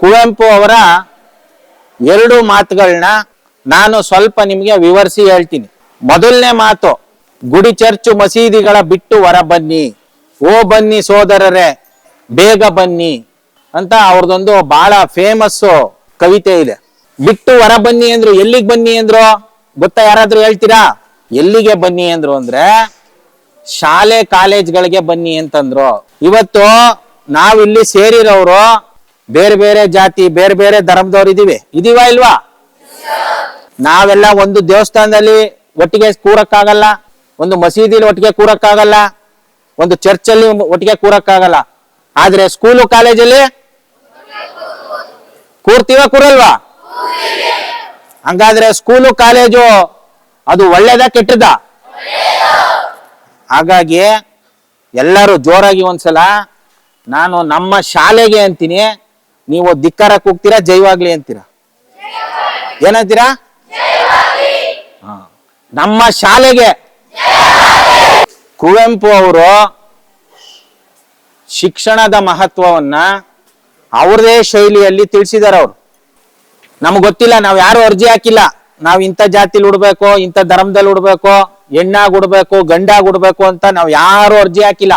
ಕುವೆಂಪು ಅವರ ಎರಡು ಮಾತುಗಳನ್ನ ನಾನು ಸ್ವಲ್ಪ ನಿಮಗೆ ವಿವರಿಸಿ ಹೇಳ್ತೀನಿ. ಮೊದಲನೇ ಮಾತು, ಗುಡಿ ಚರ್ಚು ಮಸೀದಿಗಳ ಬಿಟ್ಟು ಹೊರ ಬನ್ನಿ. ಓ ಬನ್ನಿ ಸೋದರರೇ, ಬೇಗ ಬನ್ನಿ ಅಂತ ಅವ್ರದೊಂದು ಬಹಳ ಫೇಮಸ್ ಕವಿತೆ ಇದೆ. ಬಿಟ್ಟು ಹೊರ ಬನ್ನಿ ಅಂದ್ರು ಎಲ್ಲಿಗೆ ಬನ್ನಿ ಅಂದ್ರು? ಗೊತ್ತಾ ಯಾರಾದ್ರೂ ಹೇಳ್ತೀರಾ? ಎಲ್ಲಿಗೆ ಬನ್ನಿ ಅಂದ್ರು ಅಂದ್ರೆ, ಶಾಲೆ ಕಾಲೇಜ್ಗಳಿಗೆ ಬನ್ನಿ ಅಂತಂದ್ರು. ಇವತ್ತು ನಾವಿಲ್ಲಿ ಸೇರಿರೋರು ಬೇರೆ ಬೇರೆ ಜಾತಿ, ಬೇರೆ ಬೇರೆ ಧರ್ಮದವ್ರು ಇದೀವಿ. ಇದೀವಾ ಇಲ್ವಾ? ನಾವೆಲ್ಲ ಒಂದು ದೇವಸ್ಥಾನದಲ್ಲಿ ಒಟ್ಟಿಗೆ ಕೂರಕ್ಕಾಗಲ್ಲ, ಒಂದು ಮಸೀದಿಲಿ ಒಟ್ಟಿಗೆ ಕೂರಕ್ಕಾಗಲ್ಲ, ಒಂದು ಚರ್ಚಲ್ಲಿ ಒಟ್ಟಿಗೆ ಕೂರಕ್ಕಾಗಲ್ಲ. ಆದ್ರೆ ಸ್ಕೂಲು ಕಾಲೇಜಲ್ಲಿ ಕೂರ್ತೀವ, ಕೂರಲ್ವಾ? ಹಂಗಾದ್ರೆ ಸ್ಕೂಲು ಕಾಲೇಜು ಅದು ಒಳ್ಳೇದ, ಕೆಟ್ಟದ? ಹಾಗಾಗಿ ಎಲ್ಲರೂ ಜೋರಾಗಿ ಒಂದ್ಸಲ ನಾನು ನಮ್ಮ ಶಾಲೆಗೆ ಅಂತೀನಿ. ನೀವು ಧಿಕ್ಕಾರ ಕೂಗ್ತೀರಾ, ಜೈವಾಗ್ಲಿ ಅಂತೀರಾ? ಏನಂತೀರಾ. ನಮ್ಮ ಶಾಲೆಗೆ ಕುವೆಂಪು ಅವರು ಶಿಕ್ಷಣದ ಮಹತ್ವವನ್ನ ಅವ್ರದೇ ಶೈಲಿಯಲ್ಲಿ ತಿಳಿಸಿದಾರೆ ಅವರು. ನಮ್ಗೆ ಗೊತ್ತಿಲ್ಲ, ನಾವ್ ಯಾರು ಅರ್ಜಿ ಹಾಕಿಲ್ಲ. ನಾವ್ ಇಂಥ ಜಾತಿಲಿ ಉಡ್ಬೇಕು, ಇಂಥ ಧರ್ಮದಲ್ಲಿ ಉಡ್ಬೇಕು, ಹೆಣ್ಣಾಗ್ ಉಡ್ಬೇಕು, ಗಂಡಾಗ್ ಉಡ್ಬೇಕು ಅಂತ ನಾವ್ ಯಾರು ಅರ್ಜಿ ಹಾಕಿಲ್ಲ.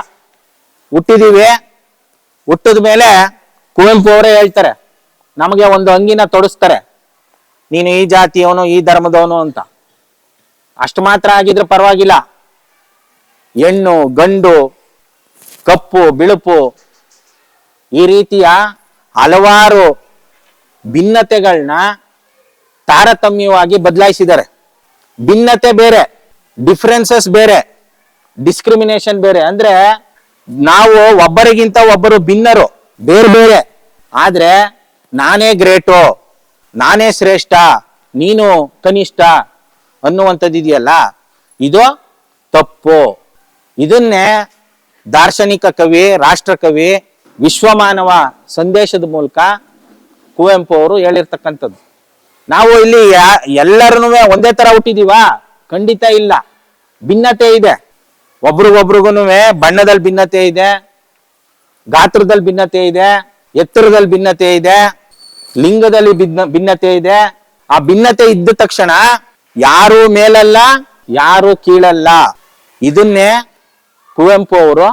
ಹುಟ್ಟಿದೀವಿ. ಹುಟ್ಟಿದ ಮೇಲೆ ಕುವೆಂಪು ಅವರೇ ಹೇಳ್ತಾರೆ, ನಮಗೆ ಒಂದು ಅಂಗಿನ ತೊಡಸ್ತಾರೆ. ನೀನು ಈ ಜಾತಿಯವನು, ಈ ಧರ್ಮದವನು ಅಂತ. ಅಷ್ಟು ಮಾತ್ರ ಆಗಿದ್ರೆ ಪರವಾಗಿಲ್ಲ. ಹೆಣ್ಣು, ಗಂಡು, ಕಪ್ಪು, ಬಿಳುಪು, ಈ ರೀತಿಯ ಹಲವಾರು ಭಿನ್ನತೆಗಳನ್ನ ತಾರತಮ್ಯವಾಗಿ ಬದಲಾಯಿಸಿದ್ದಾರೆ. ಭಿನ್ನತೆ ಬೇರೆ ಡಿಫ್ರೆನ್ಸಸ್ ಬೇರೆ ಡಿಸ್ಕ್ರಿಮಿನೇಷನ್ ಬೇರೆ. ಅಂದ್ರೆ ನಾವು ಒಬ್ಬರಿಗಿಂತ ಒಬ್ಬರು ಭಿನ್ನರು. ಬೇರೆ ಬೇರೆ. ಆದ್ರೆ ನಾನೇ ಗ್ರೇಟು, ನಾನೇ ಶ್ರೇಷ್ಠ, ನೀನು ಕನಿಷ್ಠ ಅನ್ನುವಂಥದ್ದು ಇದೆಯಲ್ಲ ಇದು ತಪ್ಪು. ಇದನ್ನೇ ದಾರ್ಶನಿಕ ಕವಿ, ರಾಷ್ಟ್ರಕವಿ ವಿಶ್ವಮಾನವ ಸಂದೇಶದ ಮೂಲಕ ಕುವೆಂಪು ಅವರು ಹೇಳಿರ್ತಕ್ಕಂಥದ್ದು. ನಾವು ಇಲ್ಲಿ ಎಲ್ಲರೂ ಒಂದೇ ತರ ಹುಟ್ಟಿದೀವ? ಖಂಡಿತ ಇಲ್ಲ. ಭಿನ್ನತೆ ಇದೆ. ಒಬ್ರಿಗೊಬ್ರಿಗೂ ಬಣ್ಣದಲ್ಲಿ ಭಿನ್ನತೆ ಇದೆ. ಗಾತ್ರದಲ್ಲಿ ಭಿನ್ನತೆ ಇದೆ, ಎತ್ತರದಲ್ಲಿ ಭಿನ್ನತೆ ಇದೆ, ಲಿಂಗದಲ್ಲಿ ಭಿನ್ನ, ಭಿನ್ನತೆ ಇದೆ. ಆ ಭಿನ್ನತೆ ಇದ್ದ ತಕ್ಷಣ ಯಾರು ಮೇಲಲ್ಲ, ಯಾರು ಕೀಳಲ್ಲ. ಇದನ್ನೇ ಕುವೆಂಪು ಅವರು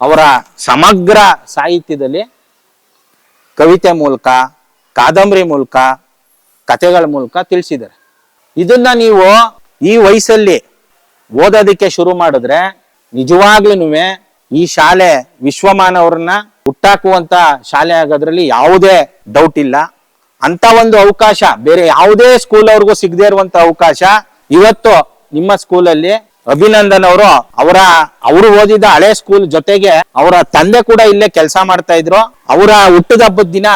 ಅವರ ಸಮಗ್ರ ಸಾಹಿತ್ಯದಲ್ಲಿ ಕವಿತೆ ಮೂಲಕ, ಕಾದಂಬರಿ ಮೂಲಕ, ಕಥೆಗಳ ಮೂಲಕ ತಿಳಿಸಿದ್ದಾರೆ. ಇದನ್ನ ನೀವು ಈ ವಯಸ್ಸಲ್ಲಿ ಓದೋದಕ್ಕೆ ಶುರು ಮಾಡಿದ್ರೆ ನಿಜವಾಗ್ಲೂ ಈ ಶಾಲೆ ವಿಶ್ವಮಾನವರನ್ನ ಹುಟ್ಟಾಕುವಂತ ಶಾಲೆ ಆಗೋದ್ರಲ್ಲಿ ಯಾವುದೇ ಡೌಟ್ ಇಲ್ಲ. ಅಂತ ಒಂದು ಅವಕಾಶ, ಬೇರೆ ಯಾವುದೇ ಸ್ಕೂಲ್ ಅವ್ರಿಗೂ ಸಿಗದೇ ಇರುವಂತ ಅವಕಾಶ, ಇವತ್ತು ನಿಮ್ಮ ಸ್ಕೂಲಲ್ಲಿ ಅಭಿನಂದನ್ ಅವರು ಅವರ, ಅವರು ಓದಿದ ಹಳೆ ಸ್ಕೂಲ್ ಜೊತೆಗೆ ಅವರ ತಂದೆ ಕೂಡ ಇಲ್ಲೇ ಕೆಲಸ ಮಾಡ್ತಾ ಇದ್ರು. ಅವರ ಹುಟ್ಟದ ಹಬ್ಬದ ದಿನ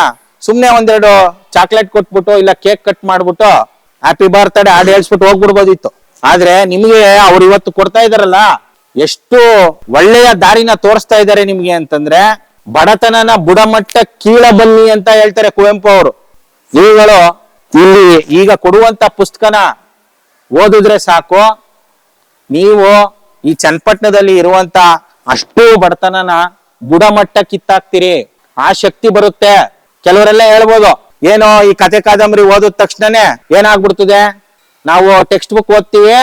ಸುಮ್ನೆ ಒಂದೆರಡು ಚಾಕ್ಲೇಟ್ ಕೊಟ್ಬಿಟ್ಟು ಇಲ್ಲ ಕೇಕ್ ಕಟ್ ಮಾಡ್ಬಿಟ್ಟು ಹ್ಯಾಪಿ ಬರ್ತ್ಡೇ ಹಾಡು ಹೇಳ್ಸ್ಬಿಟ್ಟು ಹೋಗ್ಬಿಡ್ಬೋದಿತ್ತು. ಆದ್ರೆ ನಿಮ್ಗೆ ಅವ್ರು ಇವತ್ತು ಕೊಡ್ತಾ ಇದಾರಲ್ಲ ಎಷ್ಟು ಒಳ್ಳೆಯ ದಾರಿನ ತೋರಿಸ್ತಾ ಇದ್ದಾರೆ ನಿಮ್ಗೆ ಅಂತಂದ್ರೆ ಬಡತನನ ಬುಡಮಟ್ಟ ಕೀಳ ಬನ್ನಿ ಅಂತ ಹೇಳ್ತಾರೆ ಕುವೆಂಪು ಅವರು. ನೀವುಗಳು ಇಲ್ಲಿ ಈಗ ಕೊಡುವಂತ ಪುಸ್ತಕನ ಓದಿದ್ರೆ ಸಾಕು. ನೀವು ಈ ಚನ್ನಪಟ್ಟಣದಲ್ಲಿ ಇರುವಂತ ಅಷ್ಟು ಬಡತನನ ಬುಡಮಟ್ಟ ಕಿತ್ತಾಕ್ತಿರಿ ಆ ಶಕ್ತಿ ಬರುತ್ತೆ. ಕೆಲವರೆಲ್ಲ ಹೇಳ್ಬೋದು, ಏನೋ ಈ ಕತೆ ಕಾದಂಬರಿ ಓದಿದ ತಕ್ಷಣನೇ ಏನಾಗ್ಬಿಡ್ತದೆ? ನಾವು ಟೆಕ್ಸ್ಟ್ ಬುಕ್ ಓದ್ತೀವಿ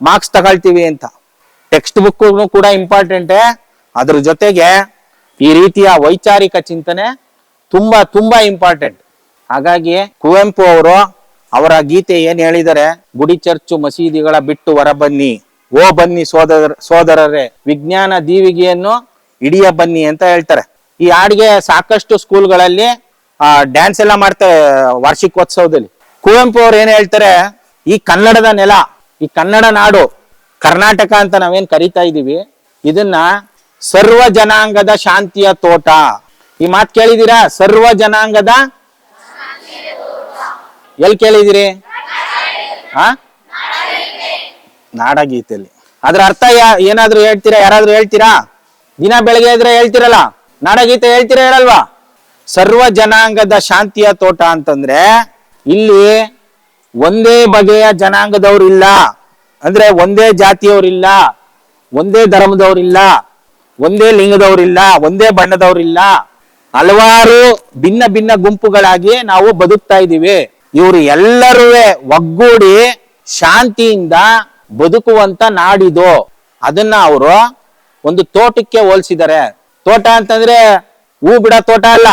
ಮಾರ್ಕ್ಸ್ ತಗೊಳ್ತೀವಿ ಅಂತ. ಟೆಕ್ಸ್ಟ್ ಬುಕ್ ಕೂಡ ಇಂಪಾರ್ಟೆಂಟ್ ಅದ್ರ ಜೊತೆಗೆ ಈ ರೀತಿಯ ವೈಚಾರಿಕ ಚಿಂತನೆ ತುಂಬಾ ತುಂಬಾ ಇಂಪಾರ್ಟೆಂಟ್ ಹಾಗಾಗಿ ಕುವೆಂಪು ಅವರು ಅವರ ಗೀತೆ ಏನ್ ಹೇಳಿದರೆ ಗುಡಿ ಚರ್ಚು ಮಸೀದಿಗಳ ಬಿಟ್ಟು ಹೊರ ಬನ್ನಿ ಓ ಬನ್ನಿ ಸೋದರ, ಸೋದರರೇ, ವಿಜ್ಞಾನ ದೀವಿಗೆಯನ್ನು ಹಿಡಿಯ ಬನ್ನಿ ಅಂತ ಹೇಳ್ತಾರೆ. ಈ ಹಾಡಿಗೆ ಸಾಕಷ್ಟು ಸ್ಕೂಲ್ಗಳಲ್ಲಿ ಡ್ಯಾನ್ಸ್ ಎಲ್ಲ ಮಾಡ್ತಾರೆ ವಾರ್ಷಿಕೋತ್ಸವದಲ್ಲಿ. ಕುವೆಂಪು ಅವ್ರು ಏನ್ ಹೇಳ್ತಾರೆ? ಈ ಕನ್ನಡದ ನೆಲ, ಈ ಕನ್ನಡ ನಾಡು ಕರ್ನಾಟಕ ಅಂತ ನಾವೇನ್ ಕರಿತಾ ಇದೀವಿ, ಇದನ್ನ ಸರ್ವ ಜನಾಂಗದ ಶಾಂತಿಯ ತೋಟ. ಈ ಮಾತು ಕೇಳಿದೀರಾ? ಸರ್ವ ಜನಾಂಗದ ಎಲ್ಲಿ ಕೇಳಿದಿರಿ? ಆ? ನಾಡಗೀತೆಯಲ್ಲಿ ಅದ್ರ ಅರ್ಥ ಏನಾದ್ರೂ ಹೇಳ್ತೀರಾ? ಯಾರಾದ್ರೂ ಹೇಳ್ತೀರಾ? ದಿನ ಬೆಳಗ್ಗೆ ಇದ್ರೆ ಹೇಳ್ತಿರಲ್ಲ? ನಾಡಗೀತೆ ಹೇಳ್ತೀರಾ ಹೇಳಲ್ವಾ? ಸರ್ವ ಜನಾಂಗದ ಶಾಂತಿಯ ತೋಟ ಅಂತಂದ್ರೆ ಇಲ್ಲಿ ಒಂದೇ ಬಗೆಯ ಜನಾಂಗದವ್ರು ಇಲ್ಲ. ಅಂದ್ರೆ ಒಂದೇ ಜಾತಿಯವರಿಲ್ಲ, ಒಂದೇ ಧರ್ಮದವರಿಲ್ಲ, ಒಂದೇ ಲಿಂಗದವರಿಲ್ಲ, ಒಂದೇ ಬಣ್ಣದವರಿಲ್ಲ. ಹಲವಾರು ಭಿನ್ನ ಭಿನ್ನ ಗುಂಪುಗಳಾಗಿ ನಾವು ಬದುಕ್ತಾ ಇದ್ದೀವಿ. ಇವರು ಎಲ್ಲರೂ ಒಗ್ಗೂಡಿ ಶಾಂತಿಯಿಂದ ಬದುಕುವಂತ ನಾಡಿದು. ಅದನ್ನ ಅವರು ಒಂದು ತೋಟಕ್ಕೆ ಹೋಲಿಸಿದ್ದಾರೆ. ತೋಟ ಅಂತಂದ್ರೆ ಹೂ ಬಿಡ ತೋಟ ಅಲ್ಲ.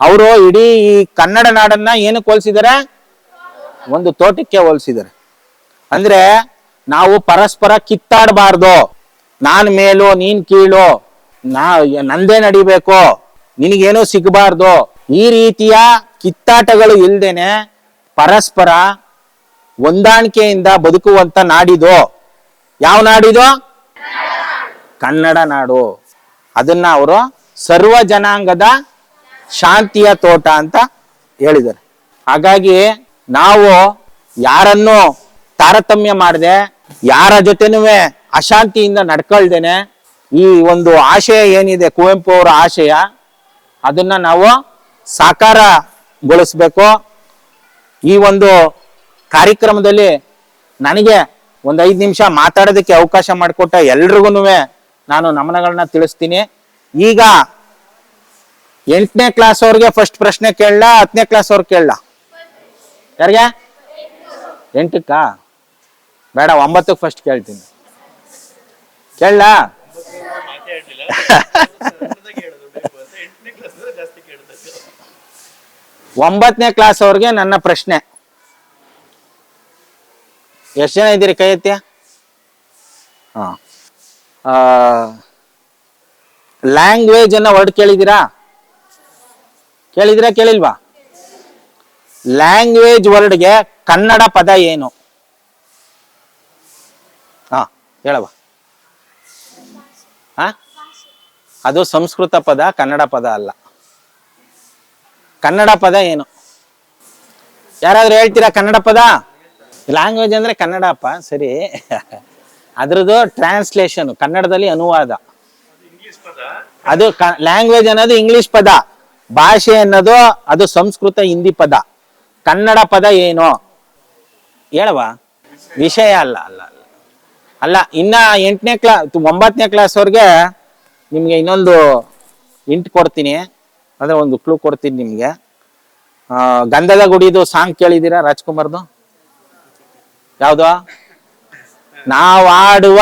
ಅವರು ಇಡೀ ಈ ಕನ್ನಡ ನಾಡನ್ನ ಏನಕ್ಕೆ ಹೋಲಿಸಿದ್ದಾರೆ? ಒಂದು ತೋಟಕ್ಕೆ ಹೋಲಿಸಿದ್ದಾರೆ. ಅಂದ್ರೆ ನಾವು ಪರಸ್ಪರ ಕಿತ್ತಾಡಬಾರ್ದು. ನಾನ್ ಮೇಲು, ನೀನ್ ಕೀಳು, ನಾ, ನಂದೇ ನಡಿಬೇಕು. ನಿನಗೇನು ಸಿಗಬಾರ್ದು. ಈ ರೀತಿಯ ಕಿತ್ತಾಟಗಳು ಇಲ್ದೇನೆ ಪರಸ್ಪರ ಹೊಂದಾಣಿಕೆಯಿಂದ ಬದುಕುವಂತ ನಾಡಿದು. ಯಾವ ನಾಡಿದು? ಕನ್ನಡ ನಾಡು. ಅದನ್ನ ಅವರು ಸರ್ವ ಜನಾಂಗದ ಶಾಂತಿಯ ತೋಟ ಅಂತ ಹೇಳಿದರು ಹಾಗಾಗಿ ನಾವು ಯಾರನ್ನು ತಾರತಮ್ಯ ಮಾಡದೆ ಯಾರ ಜೊತೆನೂ ಅಶಾಂತಿಯಿಂದ ನಡ್ಕೊಳ್ದೇನೆ ಈ ಒಂದು ಆಶಯ ಏನಿದೆ, ಕುವೆಂಪು ಅವರ ಆಶಯ, ಅದನ್ನ ನಾವು ಸಾಕಾರಗೊಳಿಸ್ಬೇಕು. ಈ ಒಂದು ಕಾರ್ಯಕ್ರಮದಲ್ಲಿ ನನಗೆ ಒಂದು ಐದು ನಿಮಿಷ ಮಾತಾಡೋದಕ್ಕೆ ಅವಕಾಶ ಮಾಡಿಕೊಟ್ಟ ಎಲ್ರಿಗೂ ನಾನು ನಮನಗಳನ್ನ ತಿಳಿಸ್ತೀನಿ. ಈಗ ಎಂಟನೇ ಕ್ಲಾಸ್ ಅವ್ರಿಗೆ ಫಸ್ಟ್ ಪ್ರಶ್ನೆ ಕೇಳಲ್ಲ ಹತ್ತನೇ ಕ್ಲಾಸ್ ಅವ್ರಿಗೆ ಕೇಳಲ್ಲ ಯಾರಿಗೆ? ಎಂಟಕ್ಕಾ? ಬೇಡ, ಒಂಬತ್ತಕ್ಕೆ ಫಸ್ಟ್ ಕೇಳ್ತೀನಿ. ಕೇಳ ಒಂಬತ್ತನೇ ಕ್ಲಾಸ್ ಅವ್ರಿಗೆ ನನ್ನ ಪ್ರಶ್ನೆ. ಎಷ್ಟು ಜನ ಇದ್ದೀರಿ ಕೈ ಎತ್ತಿಯ? ಲ್ಯಾಂಗ್ವೇಜ್ ಅನ್ನ ವರ್ಡ್ ಕೇಳಿದ್ದೀರಾ? ಕೇಳಿದಿರಾ ಕೇಳಿಲ್ವಾ? ಲ್ಯಾಂಗ್ವೇಜ್ ವರ್ಡ್ಗೆ ಕನ್ನಡ ಪದ ಏನು? ಹಾ ಹೇಳವ ಹಾ? ಅದು ಸಂಸ್ಕೃತ ಪದ, ಕನ್ನಡ ಪದ ಅಲ್ಲ. ಕನ್ನಡ ಪದ ಏನು? ಯಾರಾದ್ರೂ ಹೇಳ್ತೀರಾ ಕನ್ನಡ ಪದ? ಲ್ಯಾಂಗ್ವೇಜ್ ಅಂದ್ರೆ ಕನ್ನಡ ಅಪ್ಪ ಸರಿ. ಅದ್ರದ್ದು ಟ್ರಾನ್ಸ್ಲೇಷನ್ ಕನ್ನಡದಲ್ಲಿ ಅನುವಾದ. ಅದು ಲ್ಯಾಂಗ್ವೇಜ್ ಅನ್ನೋದು ಇಂಗ್ಲಿಷ್ ಪದ. ಭಾಷೆ ಅನ್ನೋದು ಅದು ಸಂಸ್ಕೃತ ಹಿಂದಿ ಪದ. ಕನ್ನಡ ಪದ ಏನು? ಹೇಳವ ವಿಷಯ ಅಲ್ಲ ಅಲ್ಲ. ಅಲ್ಲ, ಇನ್ನ ಎಂಟನೇ ಕ್ಲಾ ಒಂಬತ್ತನೇ ಕ್ಲಾಸ್ ಅವ್ರಿಗೆ ನಿಮ್ಗೆ ಇನ್ನೊಂದು ಇಂಟ್ ಕೊಡ್ತೀನಿ. ಅಂದ್ರೆ ಒಂದು ಕ್ಲೂ ಕೊಡ್ತೀನಿ ನಿಮ್ಗೆ. ಗಂಧದ ಗುಡಿದು ಸಾಂಗ್ ಕೇಳಿದ್ದೀರಾ ರಾಜ್ಕುಮಾರ್ದು? ಯಾವುದು? ನಾವು ಆಡುವ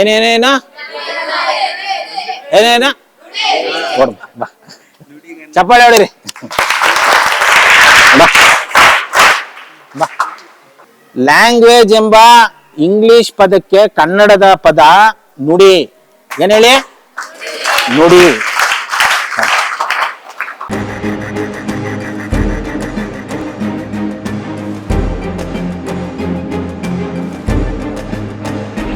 ಏನೇನೇನ? ಏನೇನ? ಚಪ್ಪಾಳೆ ಹೊಡಿರಿ. ಬಾ. ಲ್ಯಾಂಗ್ವೇಜ್ ಎಂಬ ಇಂಗ್ಲಿಷ್ ಪದಕ್ಕೆ ಕನ್ನಡದ ಪದ ನುಡಿ. ಏನ್ ಹೇಳಿ? ನುಡಿ.